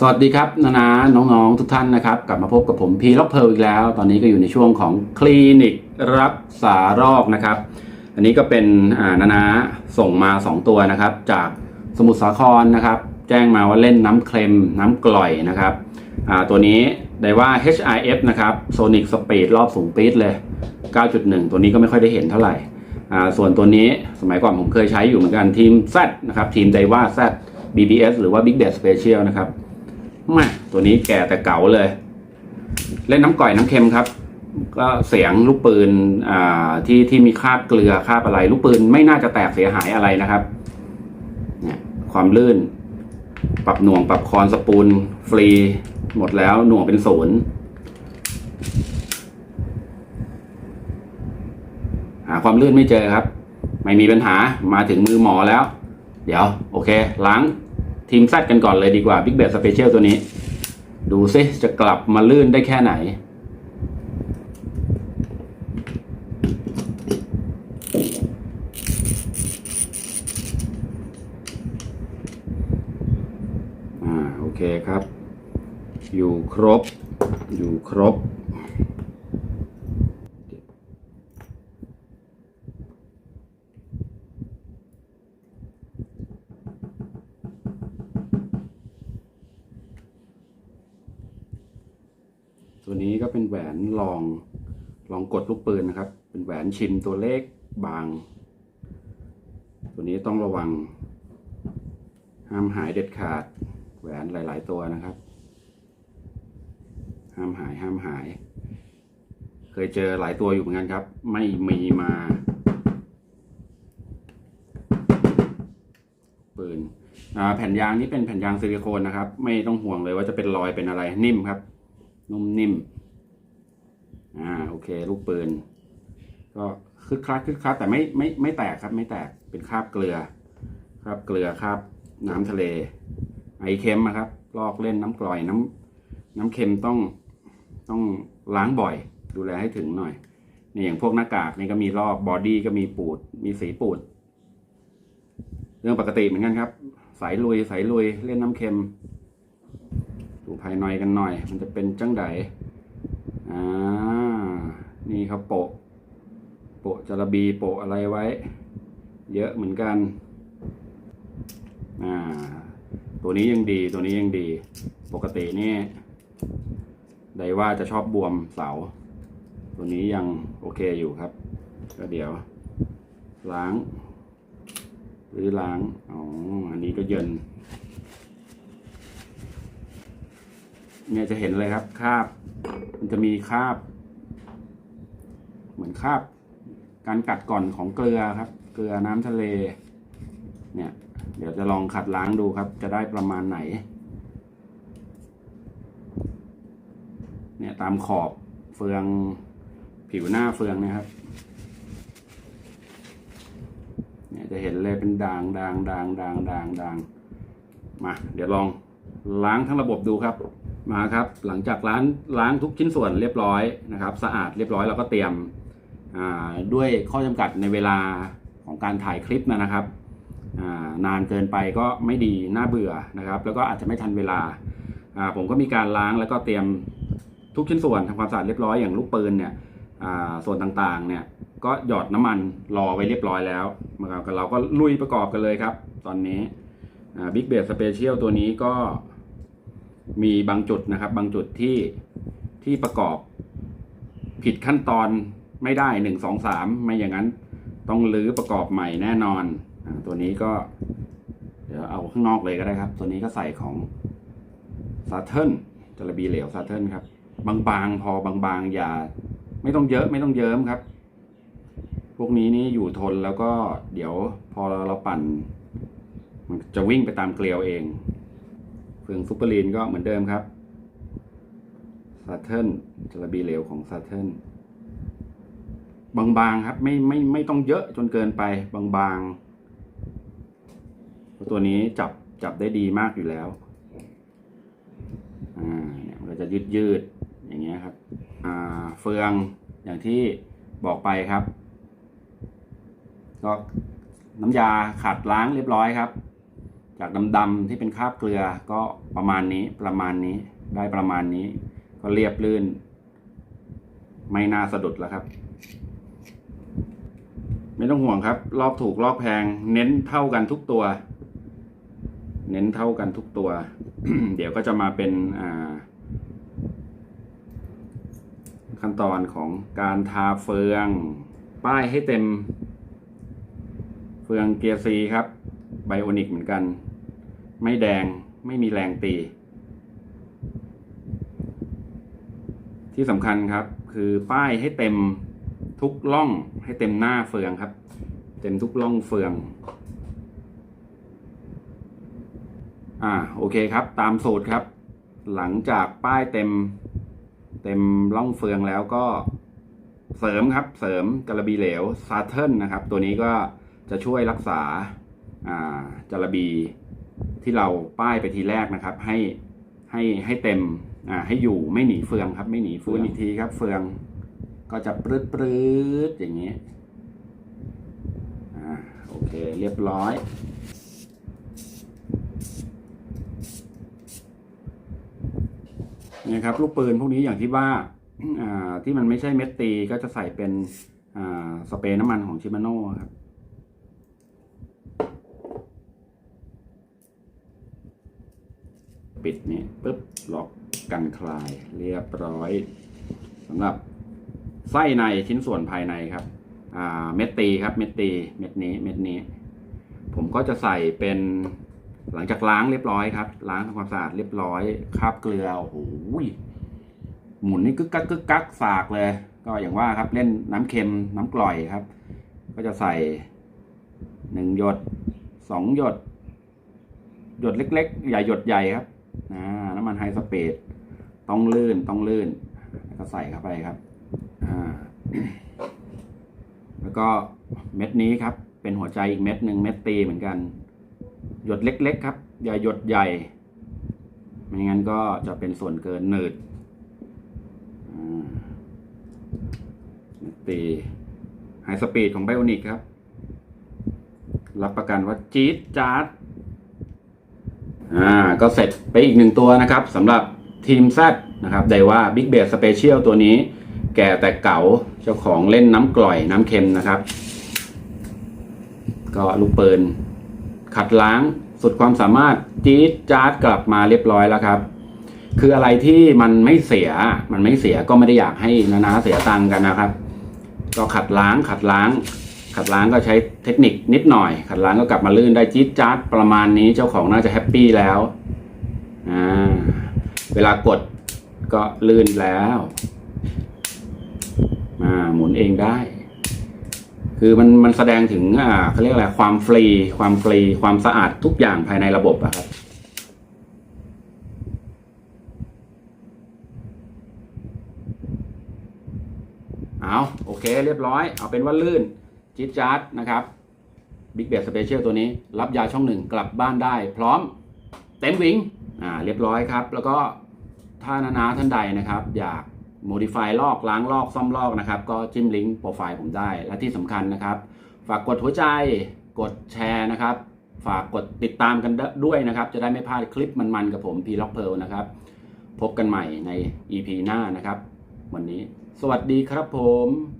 สวัสดีครับนานาน้องๆ ทุกท่านนะครับ กลับมาพบกับผมพีล็อกเพลอีกแล้ว ตอนนี้ก็อยู่ในช่วงของคลินิกรักษารอกนะครับ อันนี้ก็เป็นนานาส่งมา 2 ตัวนะครับ จากสมุทรสาครนะครับ แจ้งมาว่าเล่นน้ำเค็มน้ำกร่อยนะครับตัวนี้ได้ว่า HIF นะครับ Sonic Speed รอบสูงปีดเลย 9.1 ตัวนี้ก็ไม่ค่อยได้เห็นเท่าไหร่ส่วนตัวนี้สมัยก่อนผมเคยใช้อยู่เหมือนกันทีม Z นะครับทีมไดว่า Z BBS หรือว่า Big d a t Special นะครับ ม่ตัวนี้แก่แต่เก๋าเลย เล่นน้ำก่อยน้ำเค็มครับ ก็เสียงลูกปืนอ่าที่ที่มีคราบเกลือคราบอะไร ลูกปืนไม่น่าจะแตกเสียหายอะไรนะครับเนี่ยความลื่น ปรับหน่วงปรับคอนสปูลฟรี หมดแล้วหน่วงเป็นศูนย์หาความลื่นไม่เจอครับ ไม่มีปัญหามาถึงมือหมอแล้ว เดี๋ยว โอเค ล้าง ทีมแซดกันก่อนเลยดีกว่า Big b a t Special ตัวนี้ ดูซิจะกลับมาลื่นได้แค่ไหน อ่า โอเคครับ อยู่ครบ อยู่ครบ เป็นแหวนลองลองกดลูกปืนนะครับ เป็นแหวนชินตัวเล็กบาง ตัวนี้ต้องระวัง ห้ามหายเด็ดขาด แหวนหลาย ๆ ตัวนะครับ ห้ามหายห้ามหาย เคยเจอหลายตัวอยู่เหมือนกันครับ ไม่มีมาปืนแผ่นยางนี้เป็นแผ่นยางซิลิโคนนะครับ ไม่ต้องห่วงเลยว่าจะเป็นรอยเป็นอะไรนิ่มครับ นุ่มนิ่ม อ่าโอเค ลูกปืน ก็คึกคักคึกคักแต่ไม่ไม่ไม่แตกครับ ไม่แตกเป็นคราบเกลือคราบเกลือคราบน้ำทะเล ไอเค็มนะครับ ลอกเล่นน้ำกร่อยน้ำน้ำเค็มต้องต้องล้างบ่อย ดูแลให้ถึงหน่อยนี่อย่างพวกหน้ากากนี่ก็มีลอกบอดี้ก็มีปูด มีสีปูด เรื่องปกติเหมือนกันครับ สายลุยสายลุยเล่นน้ำเค็มดูภายในกันหน่อย มันจะเป็นจังไดอ่า นี่เขาโปะ โปะจระบีโปะอะไรไว้ เยอะเหมือนกัน อ่า ตัวนี้ยังดีตัวนี้ยังดี ปกตินี่ไดว่าจะชอบบวมเสา ตัวนี้ยังโอเคอยู่ครับ ก็เดี๋ยว ล้าง หรือล้าง อ๋อ อันนี้ก็เย็น เนี่ยจะเห็นเลยครับคราบ มันจะมีคราบ เหมือนคราบการกัดก่อนของเกลือครับ เกลือน้ำทะเล เนี่ย เดี๋ยวจะลองขัดล้างดูครับ จะได้ประมาณไหน เนี่ยตามขอบเฟืองผิวหน้าเฟืองนะครับ เนี่ยจะเห็นเลยเป็นด่างด่างด่างด่างด่างด่างมา เดี๋ยวลองล้างทั้งระบบดูครับมาครับ หลังจากล้างล้างทุกชิ้นส่วนเรียบร้อยนะครับ สะอาดเรียบร้อยแล้วก็เตรียม ด้วยข้อจำกัดในเวลาของการถ่ายคลิปนะครับนานเกินไปก็ไม่ดีน่าเบื่อนะครับ แล้วก็อาจจะไม่ทันเวลา ผมก็มีการล้างแล้วก็เตรียมทุกชิ้นส่วนทำความสะอาดเรียบร้อยอย่างลูกปืนเนี่ยอ่าส่วนต่างๆเนี่ยก็หยอดน้ำมันรอไว้เรียบร้อยแล้วนะครับเราก็ลุยประกอบกันเลยครับ ตอนนี้บิ๊กเบสสเปเชียลตัวนี้ก็มีบางจุดนะครับ บางจุดที่ที่ประกอบผิดขั้นตอน ไม่ได้หนึ่งสองสามไม่อย่างนั้น ต้องรื้อประกอบใหม่แน่นอนอตัวนี้ก็ เดี๋ยวเอาข้างนอกเลยก็ได้ครับ ตัวนี้ก็ใส่ของซาเทิลจระบีเหลวซาเทิลครับ บางๆพอบางๆอย่า ไม่ต้องเยอะไม่ต้องเยิ้มครับ พวกนี้นี่อยู่ทนแล้วก็เดี๋ยวพอเราปั่น มันจะวิ่งไปตามเกลียวเองเฟืองซุปเปอร์ลีนก็เหมือนเดิมครับซาเทิลจระบีเหลวของซาเทิล บางๆครับ ไม่ไม่ไม่ต้องเยอะจนเกินไปบางๆเพราะตัวนี้จับจับได้ดีมากอยู่แล้วอ่าเนี่ยมันก็จะยืดยืดอย่างเงี้ยครับอ่าเฟืองอย่างที่บอกไปครับ ก็น้ำยาขัดล้างเรียบร้อยครับ จากดำๆที่เป็นคราบเกลือก็ประมาณนี้ประมาณนี้ได้ประมาณนี้ ก็เรียบลื่น ไม่น่าสะดุดแล้วครับ ไม่ต้องห่วงครับลอกถูกลอกแพง เน้นเท่ากันทุกตัว เน้นเท่ากันทุกตัว เดี๋ยวก็จะมาเป็นขั้นตอนของการทาเฟือง ป้ายให้เต็ม เฟืองเกียร์ซีครับ ไบโอนิกเหมือนกัน ไม่แดงไม่มีแรงตี ที่สำคัญครับคือป้ายให้เต็ม ทุกล่องให้เต็มหน้าเฟืองครับ เต็มทุกล่องเฟือง อ่าโอเคครับ ตามสูตรครับ หลังจากป้ายเต็ม เต็มล่องเฟืองแล้วก็เสริมครับเสริมจระบีเหลวซาเทิลนะครับ ตัวนี้ก็จะช่วยรักษาอ่าจระบีที่เราป้ายไปทีแรกนะครับ ให้ให้ให้เต็มอ่าให้อยู่ไม่หนีเฟืองครับ ไม่หนีเฟืองอีกทีครับเฟือง ก็จะปรืดปรืดอย่างนี้อ่าโอเคเรียบร้อยเนี่ยครับลูกปืนพวกนี้อย่างที่ว่าอ่าที่มันไม่ใช่เม็ดตีก็จะใส่เป็นอ่าสเปรย์น้ำมันของชิมาโน่ครับปิดนี่ปุ๊บล็อกกันคลายเรียบร้อยสำหรับ ไส้ในชิ้นส่วนภายในครับเม็ดตีครับเม็ดตีเม็ดนี้เม็ดนี้ ผมก็จะใส่เป็นหลังจากล้างเรียบร้อยครับ ล้างทำความสะอาดเรียบร้อยคราบเกลือโอ้โหหมุนนี่กึกกักกึกกักสากเลย ก็อย่างว่าครับเล่นน้ำเค็มน้ำกร่อยครับ ก็จะใส่หนึ่งหยดสองหยด หยดเล็กๆอย่หยดใหญ่ครับน้ำมันไฮสเปดต้องลื่นต้องลื่น ก็ใส่เข้าไปครับ แล้วก็เม็ดนี้ครับ เป็นหัวใจอีกเม็ดหนึ่งเม็ดตีเหมือนกัน หยดเล็ก ๆ ครับ อย่าหยดใหญ่ ไม่งั้นก็จะเป็นส่วนเกินหนืดเม็ดตีไฮสปีดของไบโอนิกครับ รับประกันว่าจี๊ดจ๊าดอ่าก็เสร็จไปอีกหนึ่งตัวนะครับสำหรับทีมแซนะครับไดว่าบิ๊กเบสสเปเชียลตัวนี้ แก่แต่เก่าเจ้าของเล่นน้ำกร่อยน้ำเค็มนะครับ ก็ลูกปืนขัดล้างสุดความสามารถจี๊ดจ๊าดกลับมาเรียบร้อยแล้วครับ คืออะไรที่มันไม่เสียมันไม่เสียก็ไม่ได้อยากให้นานาเสียตังกันนะครับ ก็ขัดล้างขัดล้าง ขัดล้างก็ใช้เทคนิคนิดหน่อย ขัดล้างก็กลับมาลื่นได้จี๊ดจ๊าดประมาณนี้เจ้าของน่าจะแฮปปี้แล้วอ่าเวลากดก็ลื่นแล้วาหมุนเองได้ คือมันมันแสดงถึงอ่าเขาเรียกอะไรความฟรี ความฟรีความสะอาดทุกอย่างภายในระบบอะครับเอาโอเคเรียบร้อย เอาเป็นว่าลื่นจิ๊ดจ๊าดนะครับบิ๊กเบสสเปเชียลตัวนี้ รับยาช่องหนึ่งกลับบ้านได้ พร้อมเต็มวิงอ่าเรียบร้อยครับ แล้วก็ถ้านานาท่านใดนะครับ อยาก modify ลอกล้างลอกซ่อมลอกนะครับ ก็จิ้มลิงก์โปรไฟล์ผมได้ และที่สำคัญนะครับ ฝากกดหัวใจกดแชร์นะครับ ฝากกดติดตามกันด้วยนะครับ จะได้ไม่พลาดคลิปมันๆกับผมพีล็อกเพลนะครับ พบกันใหม่ใน EP หน้านะครับ วันนี้ สวัสดีครับผม